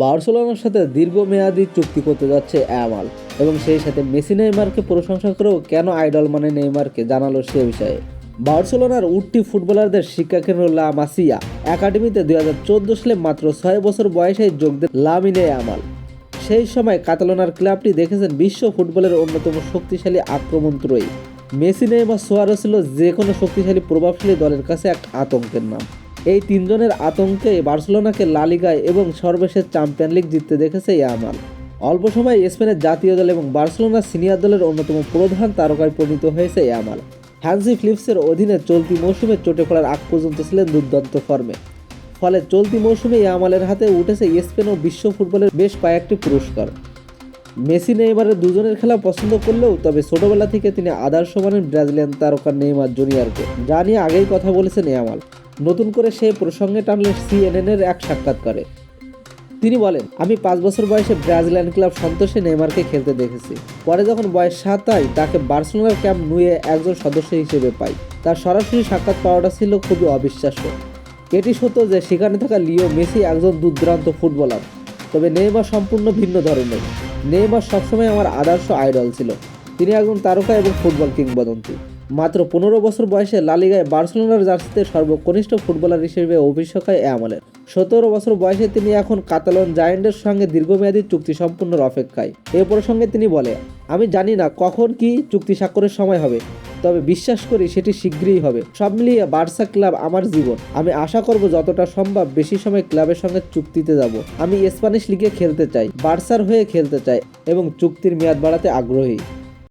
বার্সেলোনার সাথে দীর্ঘমেয়াদী চুক্তি করতে যাচ্ছে অ্যামাল এবং সেই সাথে মেসি নেইমারকে প্রশংসা করেও কেন আইডল মানে নেইমারকে জানালো সে বিষয়ে। বার্সেলোনার উঠতি ফুটবলারদের শিক্ষাকেন্দ্র লা মাসিয়া একাডেমিতে দুই হাজার চোদ্দ সালে মাত্র ছয় বছর বয়সে যোগ দেন লামিনে আমাল সেই সময় কাতালোনার ক্লাবটি দেখেছেন বিশ্ব ফুটবলের অন্যতম শক্তিশালী আক্রমণ ত্রয়ী মেসি, নেইমার সোয়ারো ছিল যে কোনো শক্তিশালী, প্রভাবশালী দলের কাছে এক আতঙ্কের নাম। এই তিনজনের আতঙ্কে বার্সেলোনাকে লালিগায় এবং সর্বশেষ চ্যাম্পিয়ন লিগ জিততে দেখেছে ইয়ামাল অল্প সময় স্পেনের জাতীয় দল এবং বার্সেলোনা সিনিয়র দলের অন্যতম প্রধান তারকায় পরিণত হয়েছে ইয়ামাল হ্যান্সি ফিলিপসের অধীনে চলতি মৌসুমে চোটে পড়ার আগ পর্যন্ত ছিলেন দুর্দান্ত ফর্মে। ফলে চলতি মৌসুমে ইয়ামালের হাতে উঠেছে স্পেন ও বিশ্ব ফুটবলের বেশ কয়েকটি পুরস্কার। মেসি নেইমারের দুজনের খেলা পছন্দ করলেও তবে ছোটবেলা থেকে তিনি আদার্স মানেন ব্রাজিলিয়ান তারকা নেইমার জুনিয়রকে। যা নিয়ে আগেই কথা বলেছেন ইয়ামাল নতুন করে সে প্রসঙ্গে টানলেন সিএনএন এর এক সাক্ষাৎকারে। তিনি বলেন, আমি পাঁচ বছর বয়সে ব্রাজিলিয়ান ক্লাব সন্তোষে নেইমারকে খেলতে দেখেছি। পরে যখন বয়স সাত হয় তাকে বার্সেলোনার ক্যাম্প নুয়ে একজন সদস্য হিসেবে পাই। তার সরাসরি সাক্ষাৎ পাওয়াটা ছিল খুবই অবিশ্বাস্য। এটি সত্য যে সেখানে থাকা লিও মেসি একজন দুর্দান্ত ফুটবলার। তবে নেইমার সম্পূর্ণ ভিন্ন ধরনের। নেইমার সবসময় আমার আদর্শ আইডল ছিল। তিনি একজন তারকা এবং ফুটবল কিংবদন্তি। মাত্র পনেরো বছর বয়সে লালিগায় বার্সেলোনার জার্সিতে সর্বকনিষ্ঠ ফুটবলার হিসেবে অভিষেক হয় এমলের সতেরো বছর বয়সে তিনি এখন কাতালন জায়েন্টের সঙ্গে দীর্ঘমেয়াদী চুক্তি সম্পূর্ণর অপেক্ষায়। এ প্রসঙ্গে তিনি বলে, আমি জানি না কখন কি চুক্তি স্বাক্ষরের সময় হবে। তবে বিশ্বাস করি সেটি শীঘ্রই হবে। সব মিলিয়ে বার্সা ক্লাব আমার জীবন। আমি আশা করব যতটা সম্ভব বেশি সময় ক্লাবের সঙ্গে চুক্তিতে যাব। আমি স্প্যানিশ লিগে খেলতে চাই, বার্সার হয়ে খেলতে চাই এবং চুক্তির মেয়াদ বাড়াতে আগ্রহী।